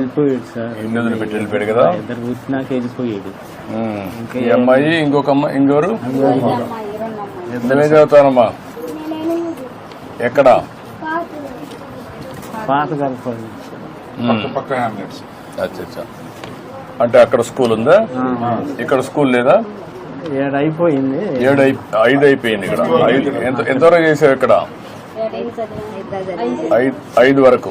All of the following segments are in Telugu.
వెళ్ళిపోయాడు సార్. కదా? ఇద్దరు వెళ్ళిపోయాడు ఉమ్, ఈ అమ్మాయి ఇంకొక అమ్మాయి ఇంకోరు ఎంతమే చదువుతానమ్మా ఎక్కడ? పాత కలపండి పక్క పక్క హ్యామ్లెట్స్ అచ్చా అచ్చా అంటే అక్కడ స్కూల్ ఉందా? ఇక్కడ స్కూల్ లేదా? ఏడు అయిపోయింది. ఏడు ఐదు అయిపోయింది ఇక్కడ. ఐదు. ఎంతవరకు చేసావు ఇక్కడ? ఐదు ఐదు వరకు.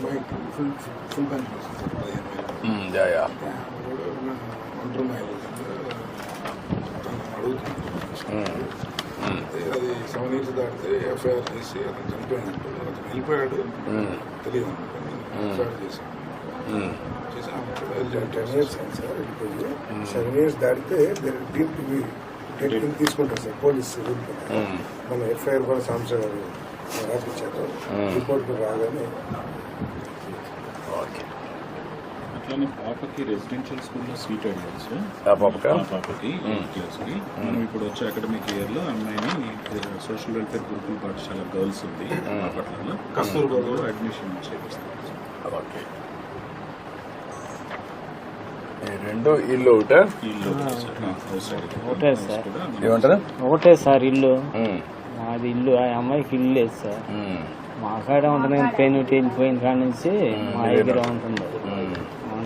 ఫుల్ ఫుల్ మ్మ్, యా యా ఒంటరి అడుగుతున్నాను అది సెవెన్ ఇయర్స్ దాటితే ఎఫ్ఐఆర్ చేసి అతను చనిపోయినట్టు అతను వెళ్ళిపోయాడు తెలియదు ఎఫ్ఐఆర్ చేసి మ్మ్. చేసి టెన్ ఇయర్స్ అయింది సార్ వెళ్ళిపోయి సెవెన్ ఇయర్స్ దాటితే డీప్ టు బి తీసుకుంటారు సార్ పోలీస్ రూల్. మన ఎఫ్ఐఆర్ కూడా సాంసర్ గారు రాపించారు రిపోర్ట్ రాగానే ఓకే అట్లానే పాపకి రెసిడెన్షియల్ స్కూల్లో సీట్ అడిగారు సార్. ఆ పాపక? ఆ పాపకి ఎయిత్ క్లాస్కి మనం ఇప్పుడు వచ్చే అకాడమిక్ ఇయర్లో అమ్మాయిని సోషల్ వెల్ఫేర్ గురుకుల పాఠశాల గర్ల్స్ ఉంది. కస్తూర్బాలో అడ్మిషన్ చేపిస్తాం సార్. ఓకే. ఈ రెండు ఇల్లు ఒకటే? ఇల్లు సార్. ఆ, హౌస్ సైడ్ ఒకటే సార్. కూడా మనం ఏమంటారు? ఒకటే సార్ ఇల్లు. మ్మ్, మాది ఇల్లు ఆ అమ్మాయికి ఇల్లు లేదు సార్. మ్మ్, మా కాడ ఉంటుంది పెయిన్ వెళ్ళిపోయిన కాడ నుంచి మా దగ్గర ఉంటుంది.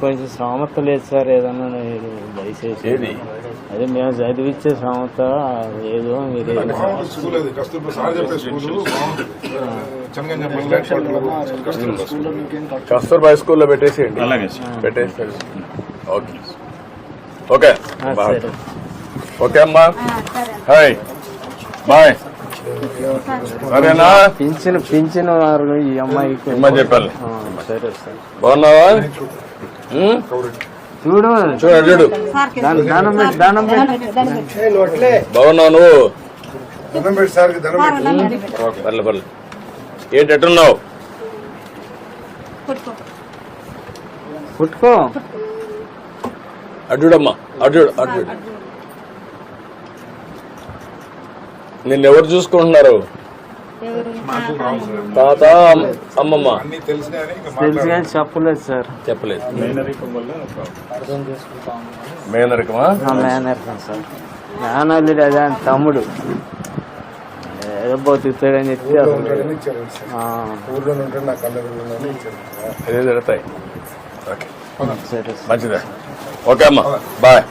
కొంచెం శ్రామత లేదు సార్ ఏదన్నా మీరు దయచేసి. అదే మేము చదివిచ్చే శ్రామత ఏదో మీరు. కస్తూర్బా హై స్కూల్లో పెట్టేసేయండి. పెట్టేసేయండి. ఓకే. ఓకే. ఓకే అమ్మా. హాయ్. బాయ్. సరేనా? పింఛన్ పింఛన్ ఈ అమ్మాయికి. ఇమ్మని చెప్పాలి. ఆ, సరే సార్. బాగున్నావా? చూడు. చూడు చూడు దాని పెట్టి దానం పెట్టి. బాగున్నావు నువ్వు పర్లే పర్లే. ఏంటి ఎట్టున్నావు పుట్టుకో అడ్డుడమ్మా అడ్డు అడ్డు నిన్నెవరు చూసుకుంటున్నారు? తాత అమ్మ- అమ్మమ్మ. అన్ని తెలిసినాయని ఇంకా తెలుసు మాట్లాడాలి కానీ చెప్పలేదు సార్. చెప్పలేదు. మేనరికమా? మేనర్కం సార్. మేనల్లుడు అదే తమ్ముడు. ఏదో బతుకుతాడని చెప్పి అదే జరుగుతాయి. ఓకే. సరే సార్. మంచిదే. ఓకే అమ్మా. బాయ్.